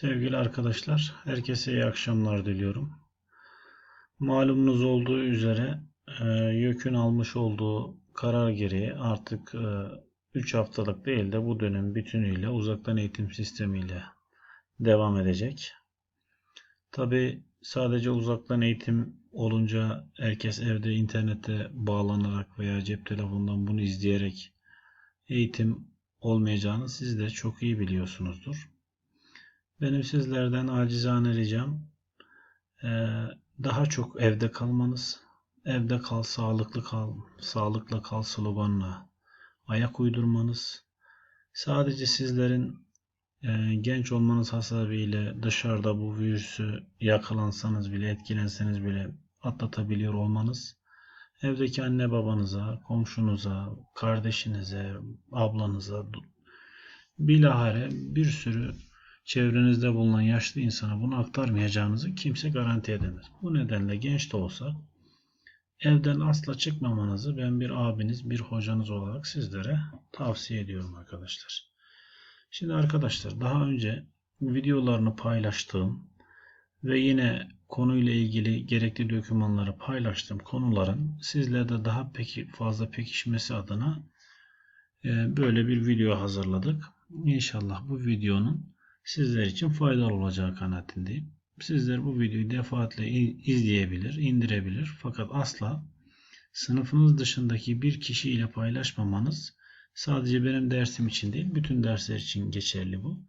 Sevgili arkadaşlar, herkese iyi akşamlar diliyorum. Malumunuz olduğu üzere e, YÖK'ün almış olduğu karar gereği artık 3 haftalık değil de bu dönem bütünüyle uzaktan eğitim sistemiyle devam edecek. Tabi sadece uzaktan eğitim olunca herkes evde internete bağlanarak veya cep telefonundan bunu izleyerek eğitim olmayacağını siz de çok iyi biliyorsunuzdur. Benim sizlerden acizane ricam daha çok evde kalmanız. Evde kal, sağlıklı kal, sağlıkla kal sloganla ayak uydurmanız. Sadece sizlerin genç olmanız hasebiyle dışarıda bu virüsü yakalansanız bile, etkilenseniz bile atlatabiliyor olmanız. Evdeki anne babanıza, komşunuza, kardeşinize, ablanıza, bilahare bir sürü çevrenizde bulunan yaşlı insana bunu aktarmayacağınızı kimse garanti edemez. Bu nedenle genç de olsa evden asla çıkmamanızı ben bir abiniz, bir hocanız olarak sizlere tavsiye ediyorum arkadaşlar. Şimdi arkadaşlar daha önce videolarını paylaştığım ve yine konuyla ilgili gerekli dokümanları paylaştığım konuların sizlerde daha peki fazla pekişmesi adına e, böyle bir video hazırladık. İnşallah bu videonun sizler için faydalı olacağı kanaatindeyim. Sizler bu videoyu defaatle izleyebilir, indirebilir fakat asla sınıfınız dışındaki bir kişiyle paylaşmamanız sadece benim dersim için değil, bütün dersler için geçerli bu.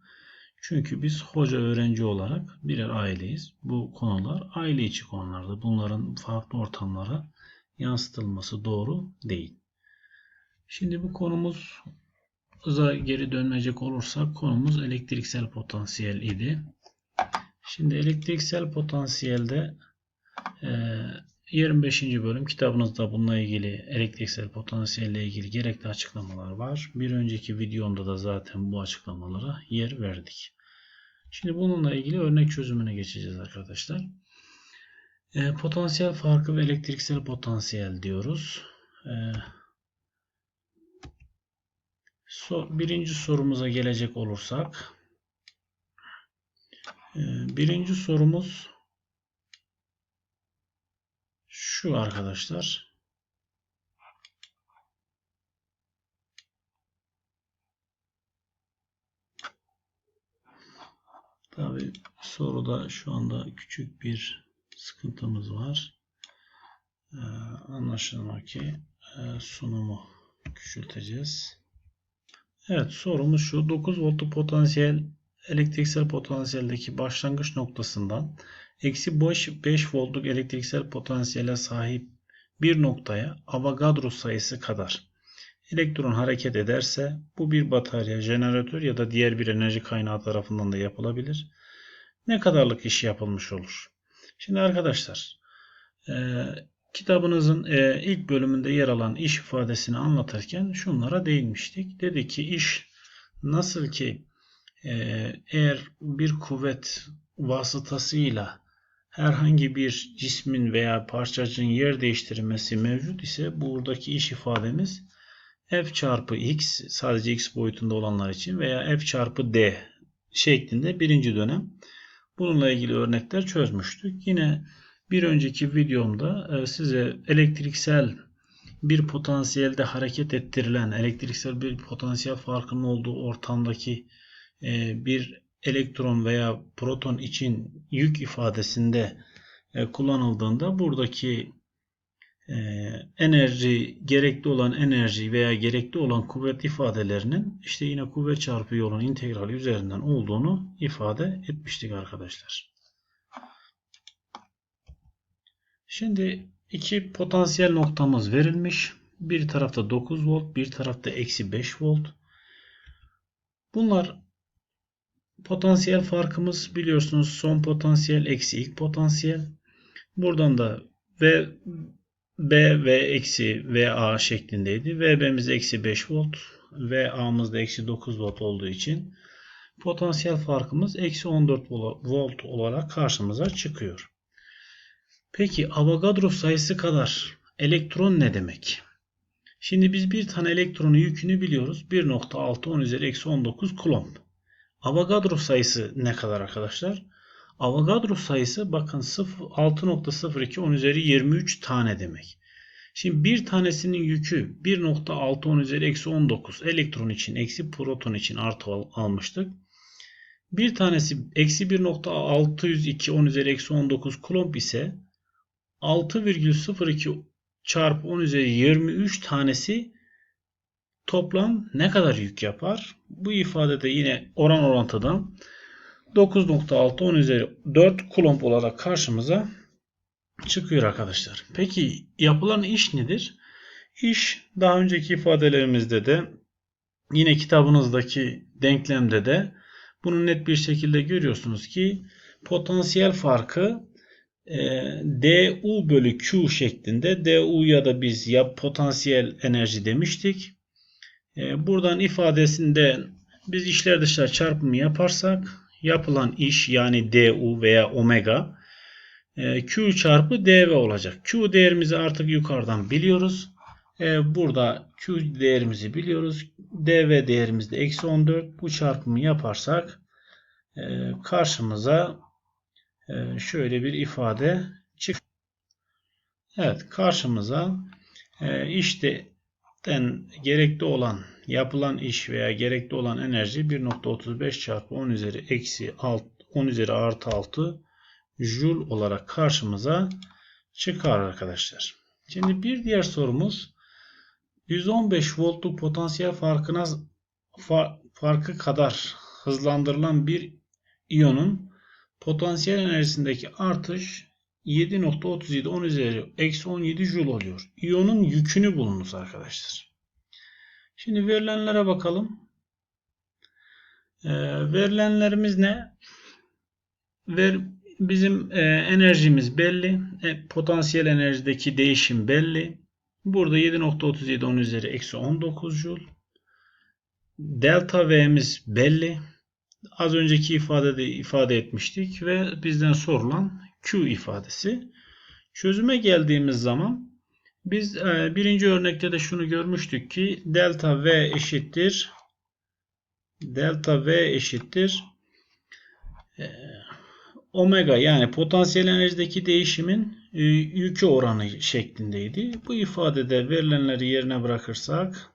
Çünkü biz hoca öğrenci olarak birer aileyiz. Bu konular aile içi konularda. Bunların farklı ortamlara yansıtılması doğru değil. Şimdi bu konumuz Hıza geri dönmeyecek olursak konumuz elektriksel potansiyel idi. Şimdi elektriksel potansiyelde 25. E, bölüm kitabınızda bununla ilgili elektriksel potansiyelle ilgili gerekli açıklamalar var. Bir önceki videomda da zaten bu açıklamalara yer verdik. Şimdi bununla ilgili örnek çözümüne geçeceğiz arkadaşlar. E, potansiyel farkı ve elektriksel potansiyel diyoruz. E, birinci sorumuza gelecek olursak e, birinci sorumuz şu arkadaşlar. Tabi soruda şu anda küçük bir sıkıntımız var. Ee, anlaşılma ki e, sunumu küçülteceğiz. Evet sorumuz şu. 9 voltluk potansiyel elektriksel potansiyeldeki başlangıç noktasından eksi 5 voltluk elektriksel potansiyele sahip bir noktaya Avogadro sayısı kadar elektron hareket ederse bu bir batarya, jeneratör ya da diğer bir enerji kaynağı tarafından da yapılabilir. Ne kadarlık iş yapılmış olur? Şimdi arkadaşlar Kitabınızın e, ilk bölümünde yer alan iş ifadesini anlatırken şunlara değinmiştik. Dedi ki iş nasıl ki e, eğer bir kuvvet vasıtasıyla herhangi bir cismin veya parçacığın yer değiştirmesi mevcut ise buradaki iş ifademiz F çarpı X sadece X boyutunda olanlar için veya F çarpı D şeklinde birinci dönem bununla ilgili örnekler çözmüştük. Yine bir önceki videomda e, size elektriksel bir potansiyelde hareket ettirilen elektriksel bir potansiyel farkının olduğu ortamdaki e, bir elektron veya proton için yük ifadesinde e, kullanıldığında buradaki enerji gerekli olan enerji veya gerekli olan kuvvet ifadelerinin işte yine kuvvet çarpı yolun integrali üzerinden olduğunu ifade etmiştik arkadaşlar. Şimdi iki potansiyel noktamız verilmiş. Bir tarafta 9 volt, bir tarafta eksi 5 volt. Bunlar potansiyel farkımız biliyorsunuz son potansiyel eksi ilk potansiyel. Buradan da V B ve eksi VA şeklindeydi. VB'miz eksi 5 volt. VA'mız da eksi 9 volt olduğu için potansiyel farkımız eksi 14 volt olarak karşımıza çıkıyor. Peki Avogadro sayısı kadar elektron ne demek? Şimdi biz bir tane elektronun yükünü biliyoruz. 1.6 10 üzeri eksi 19 kulomb. Avogadro sayısı ne kadar arkadaşlar? Avogadro sayısı bakın 0 6.02 10 üzeri 23 tane demek. Şimdi bir tanesinin yükü 1.6 10 üzeri eksi 19 elektron için eksi proton için artı al- almıştık. Bir tanesi eksi 1.602 10 üzeri eksi 19 kulomb ise 6,02 çarpı 10 üzeri 23 tanesi toplam ne kadar yük yapar? Bu ifadede yine oran orantıdan 9.6 10 üzeri 4 kulomb olarak karşımıza çıkıyor arkadaşlar. Peki yapılan iş nedir? İş daha önceki ifadelerimizde de yine kitabınızdaki denklemde de bunu net bir şekilde görüyorsunuz ki potansiyel farkı du bölü q şeklinde du'ya da biz ya potansiyel enerji demiştik. E, buradan ifadesinde biz işler dışlar çarpımı yaparsak yapılan iş yani du veya omega e, q çarpı dv olacak. Q değerimizi artık yukarıdan biliyoruz. E, burada q değerimizi biliyoruz. dv değerimiz de eksi 14. Bu çarpımı yaparsak e, karşımıza şöyle bir ifade çık. Evet karşımıza e, işten gerekli olan yapılan iş veya gerekli olan enerji 1.35 çarpı 10 üzeri eksi 6, 10 üzeri artı 6 joule olarak karşımıza çıkar arkadaşlar. Şimdi bir diğer sorumuz 115 voltluk potansiyel farkına fa- farkı kadar hızlandırılan bir iyonun potansiyel enerjisindeki artış 7.37 10 üzeri eksi 17 joule oluyor. İyonun yükünü bulunuz arkadaşlar. Şimdi verilenlere bakalım. Ee, verilenlerimiz ne? Ver, bizim e, enerjimiz belli. E, potansiyel enerjideki değişim belli. Burada 7.37 10 üzeri eksi 19 joule. Delta V'miz belli. Az önceki ifadede ifade etmiştik ve bizden sorulan Q ifadesi. Çözüme geldiğimiz zaman biz e, birinci örnekte de şunu görmüştük ki delta V eşittir delta V eşittir e, omega yani potansiyel enerjideki değişimin e, yükü oranı şeklindeydi. Bu ifadede verilenleri yerine bırakırsak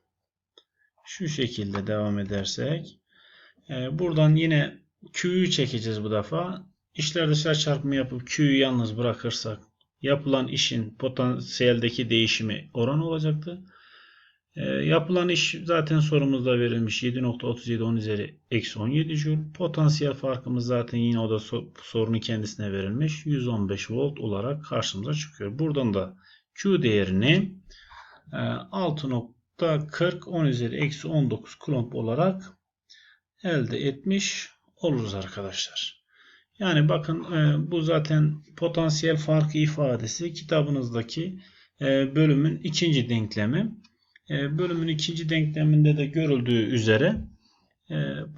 şu şekilde devam edersek buradan yine Q'yu çekeceğiz bu defa. İşler dışarı çarpımı yapıp Q'yu yalnız bırakırsak yapılan işin potansiyeldeki değişimi oran olacaktı. E, yapılan iş zaten sorumuzda verilmiş 7.37 10 üzeri eksi 17 joule. Potansiyel farkımız zaten yine o da so sorunun kendisine verilmiş. 115 volt olarak karşımıza çıkıyor. Buradan da Q değerini e, 6.40 10 üzeri eksi 19 kulomb olarak elde etmiş oluruz arkadaşlar. Yani bakın e, bu zaten potansiyel farkı ifadesi kitabınızdaki e, bölümün ikinci denklemi. E, bölümün ikinci denkleminde de görüldüğü üzere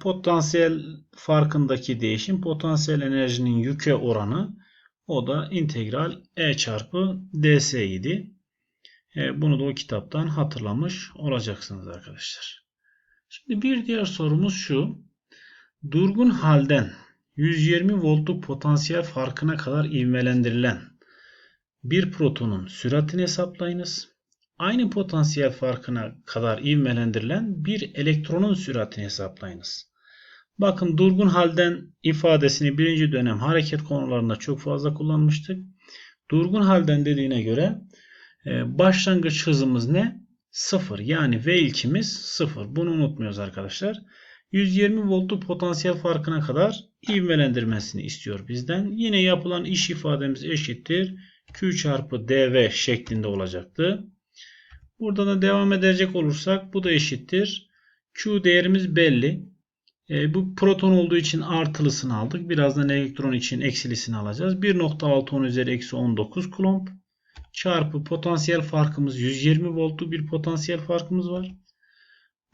potansiyel farkındaki değişim potansiyel enerjinin yüke oranı o da integral E çarpı ds idi. Bunu da o kitaptan hatırlamış olacaksınız arkadaşlar. Şimdi bir diğer sorumuz şu. Durgun halden 120 voltluk potansiyel farkına kadar ivmelendirilen bir protonun süratini hesaplayınız. Aynı potansiyel farkına kadar ivmelendirilen bir elektronun süratini hesaplayınız. Bakın durgun halden ifadesini birinci dönem hareket konularında çok fazla kullanmıştık. Durgun halden dediğine göre e, başlangıç hızımız ne? 0 yani V ilkimiz 0. Bunu unutmuyoruz arkadaşlar. 120 voltluk potansiyel farkına kadar ivmelendirmesini istiyor bizden. Yine yapılan iş ifademiz eşittir. Q çarpı dv şeklinde olacaktı. Burada da devam edecek olursak bu da eşittir. Q değerimiz belli. E, bu proton olduğu için artılısını aldık. Birazdan elektron için eksilisini alacağız. 1.6 10 üzeri eksi 19 kulomb çarpı potansiyel farkımız 120 voltluk bir potansiyel farkımız var.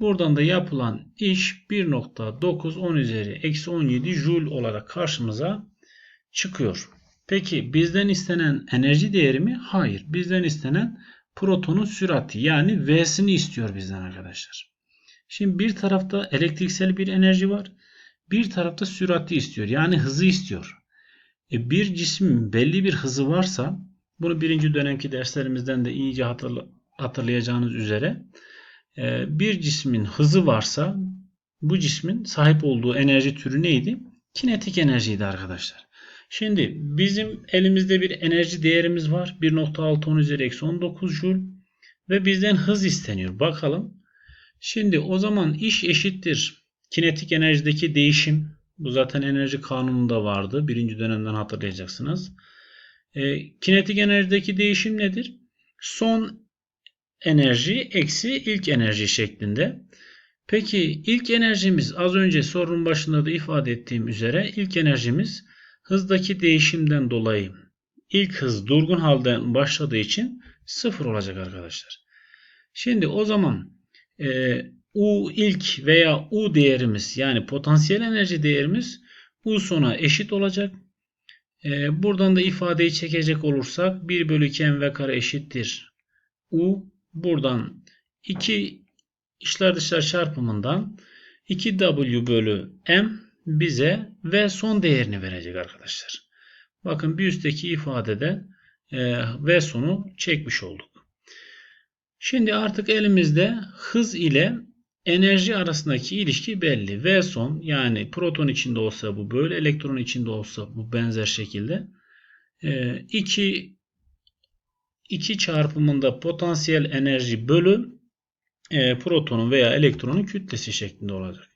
Buradan da yapılan iş 1.9 10 üzeri eksi 17 joule olarak karşımıza çıkıyor. Peki bizden istenen enerji değeri mi? Hayır. Bizden istenen protonun sürati yani V'sini istiyor bizden arkadaşlar. Şimdi bir tarafta elektriksel bir enerji var. Bir tarafta sürati istiyor. Yani hızı istiyor. E bir cismin belli bir hızı varsa bunu birinci dönemki derslerimizden de iyice hatırla, hatırlayacağınız üzere e, bir cismin hızı varsa bu cismin sahip olduğu enerji türü neydi? Kinetik enerjiydi arkadaşlar. Şimdi bizim elimizde bir enerji değerimiz var. 1.6 10 üzeri eksi 19 joule ve bizden hız isteniyor. Bakalım. Şimdi o zaman iş eşittir. Kinetik enerjideki değişim. Bu zaten enerji kanununda vardı. Birinci dönemden hatırlayacaksınız. E, kinetik enerjideki değişim nedir? Son enerji eksi ilk enerji şeklinde. Peki ilk enerjimiz az önce sorunun başında da ifade ettiğim üzere ilk enerjimiz hızdaki değişimden dolayı ilk hız durgun halden başladığı için sıfır olacak arkadaşlar. Şimdi o zaman e, U ilk veya U değerimiz yani potansiyel enerji değerimiz U sona eşit olacak. E, buradan da ifadeyi çekecek olursak 1 bölü 2 mv kare eşittir. U buradan 2 içler dışlar çarpımından 2W bölü M bize V son değerini verecek arkadaşlar. Bakın bir üstteki ifadede e, V sonu çekmiş olduk. Şimdi artık elimizde hız ile enerji arasındaki ilişki belli. V son yani proton içinde olsa bu böyle, elektron içinde olsa bu benzer şekilde. 2 e, 2 çarpımında potansiyel enerji bölü e, protonun veya elektronun kütlesi şeklinde olacak.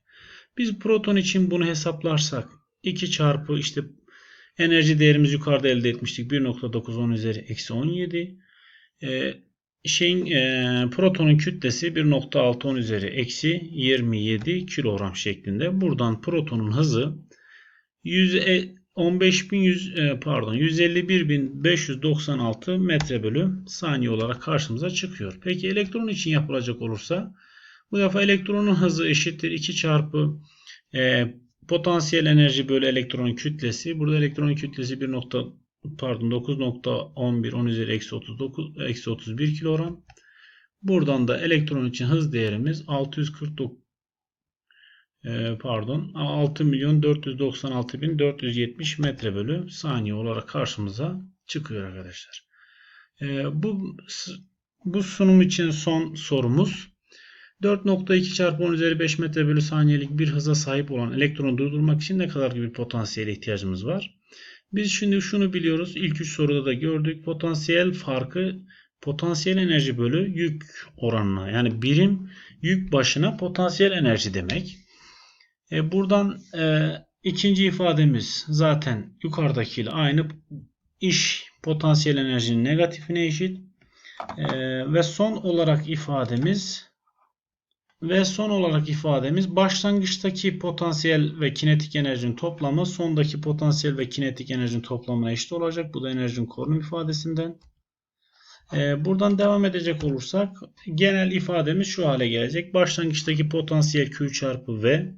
Biz proton için bunu hesaplarsak 2 çarpı işte enerji değerimiz yukarıda elde etmiştik. 1.910 üzeri eksi 17. E, şeyin e, protonun kütlesi 1.610 üzeri eksi 27 kilogram şeklinde. Buradan protonun hızı 100, 15.100 e, pardon 151.596 metre bölü saniye olarak karşımıza çıkıyor. Peki elektron için yapılacak olursa bu defa elektronun hızı eşittir 2 çarpı e, potansiyel enerji bölü elektronun kütlesi. Burada elektronun kütlesi 1. pardon 9.11 10 üzeri eksi 39 eksi 31 kilogram. Buradan da elektron için hız değerimiz 649 e, pardon 6 milyon 496 bin 470 metre bölü saniye olarak karşımıza çıkıyor arkadaşlar. E, bu bu sunum için son sorumuz. 4.2 çarpı 10 üzeri 5 metre bölü saniyelik bir hıza sahip olan elektronu durdurmak için ne kadar bir potansiyele ihtiyacımız var? Biz şimdi şunu biliyoruz. İlk 3 soruda da gördük. Potansiyel farkı potansiyel enerji bölü yük oranına. Yani birim yük başına potansiyel enerji demek. E, buradan e, ikinci ifademiz zaten yukarıdakiyle aynı. iş potansiyel enerjinin negatifine eşit. E, ve son olarak ifademiz ve son olarak ifademiz başlangıçtaki potansiyel ve kinetik enerjinin toplamı sondaki potansiyel ve kinetik enerjinin toplamına eşit olacak. Bu da enerjinin korunum ifadesinden. Ee, buradan devam edecek olursak genel ifademiz şu hale gelecek. Başlangıçtaki potansiyel Q çarpı V.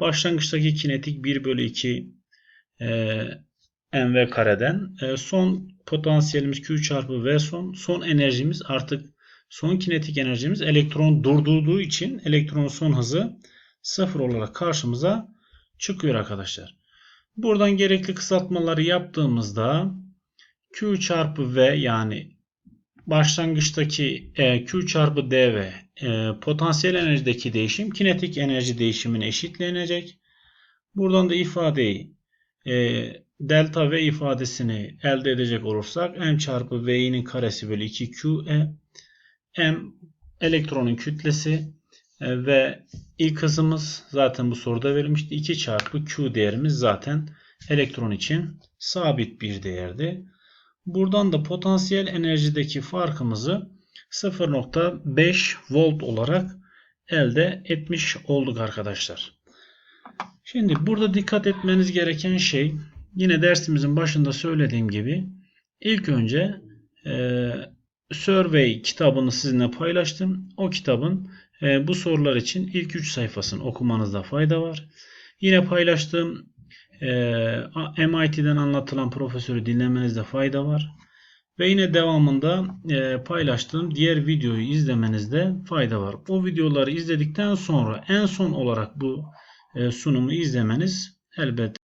Başlangıçtaki kinetik 1 bölü 2 e, mv kareden. E, son potansiyelimiz Q çarpı V son. Son enerjimiz artık Son kinetik enerjimiz elektron durdurduğu için elektronun son hızı sıfır olarak karşımıza çıkıyor arkadaşlar. Buradan gerekli kısaltmaları yaptığımızda Q çarpı V yani başlangıçtaki e, Q çarpı dV e, potansiyel enerjideki değişim kinetik enerji değişimine eşitlenecek. Buradan da ifadeyi e, delta V ifadesini elde edecek olursak M çarpı V'nin karesi bölü 2 QE M elektronun kütlesi e, ve ilk hızımız zaten bu soruda verilmişti. 2 çarpı Q değerimiz zaten elektron için sabit bir değerdi. Buradan da potansiyel enerjideki farkımızı 0.5 volt olarak elde etmiş olduk arkadaşlar. Şimdi burada dikkat etmeniz gereken şey yine dersimizin başında söylediğim gibi ilk önce e, Survey kitabını sizinle paylaştım. O kitabın e, bu sorular için ilk 3 sayfasını okumanızda fayda var. Yine paylaştığım e, MIT'den anlatılan profesörü dinlemenizde fayda var. Ve yine devamında e, paylaştığım diğer videoyu izlemenizde fayda var. O videoları izledikten sonra en son olarak bu e, sunumu izlemeniz elbette